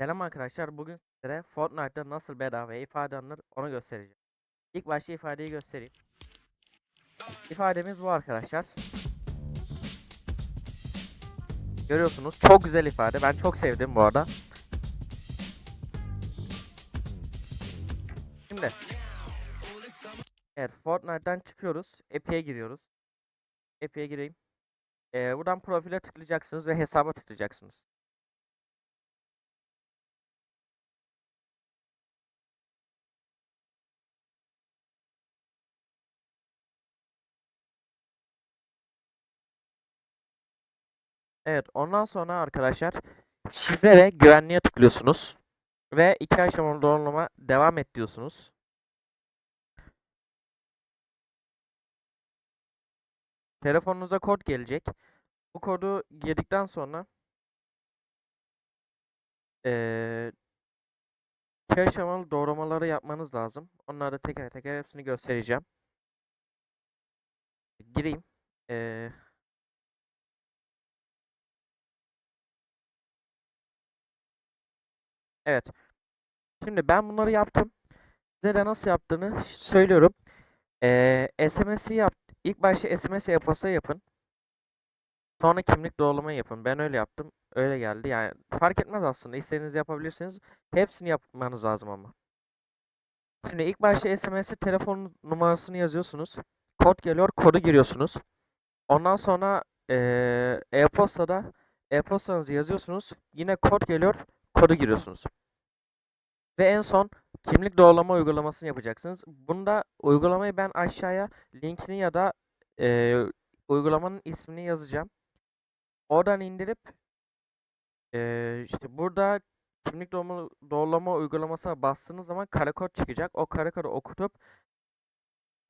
Selam arkadaşlar. Bugün sizlere Fortnite'da nasıl bedava ifade alınır onu göstereceğim. İlk başta ifadeyi göstereyim. İfademiz bu arkadaşlar. Görüyorsunuz çok güzel ifade. Ben çok sevdim bu arada. Şimdi Evet Fortnite'dan çıkıyoruz. Epic'e giriyoruz. Epic'e gireyim. Ee, buradan profile tıklayacaksınız ve hesaba tıklayacaksınız. Evet, ondan sonra arkadaşlar şifre ve güvenliğe tıklıyorsunuz. Ve iki aşamalı doğrulama devam et diyorsunuz. Telefonunuza kod gelecek. Bu kodu girdikten sonra eee iki aşamalı doğramaları yapmanız lazım. Onları teker teker hepsini göstereceğim. Gireyim. Eee Evet. Şimdi ben bunları yaptım. Size de nasıl yaptığını söylüyorum. Ee, SMS'i yap. İlk başta SMS e-posta yapın. Sonra kimlik doğrulama yapın. Ben öyle yaptım. Öyle geldi. Yani fark etmez aslında. İstediğiniz yapabilirsiniz. Hepsini yapmanız lazım ama. Şimdi ilk başta SMS'e telefon numarasını yazıyorsunuz. Kod geliyor. Kodu giriyorsunuz. Ondan sonra e-postada e-postanızı yazıyorsunuz. Yine kod geliyor. Kodu giriyorsunuz. Ve en son kimlik doğrulama uygulamasını yapacaksınız. Bunda uygulamayı ben aşağıya linkini ya da eee, uygulamanın ismini yazacağım. Oradan indirip eee, işte burada kimlik doğrulama, uygulamasına bastığınız zaman kare kod çıkacak. O kare kodu okutup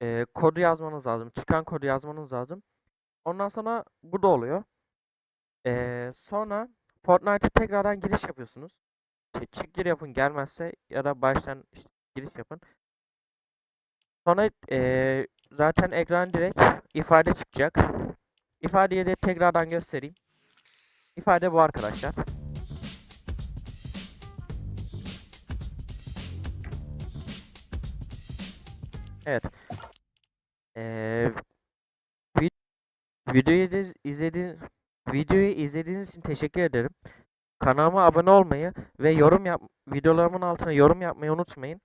eee, kodu yazmanız lazım. Çıkan kodu yazmanız lazım. Ondan sonra bu da oluyor. Eee, sonra Fortnite'a tekrardan giriş yapıyorsunuz. İşte çık gir yapın gelmezse ya da baştan işte giriş yapın. Sonra eee, zaten ekran direkt ifade çıkacak. İfadeyi de tekrardan göstereyim. İfade bu arkadaşlar. Evet. Vi- videoyu iz- izlediğiniz videoyu izlediğiniz için teşekkür ederim. Kanalıma abone olmayı ve yorum yap videolarımın altına yorum yapmayı unutmayın.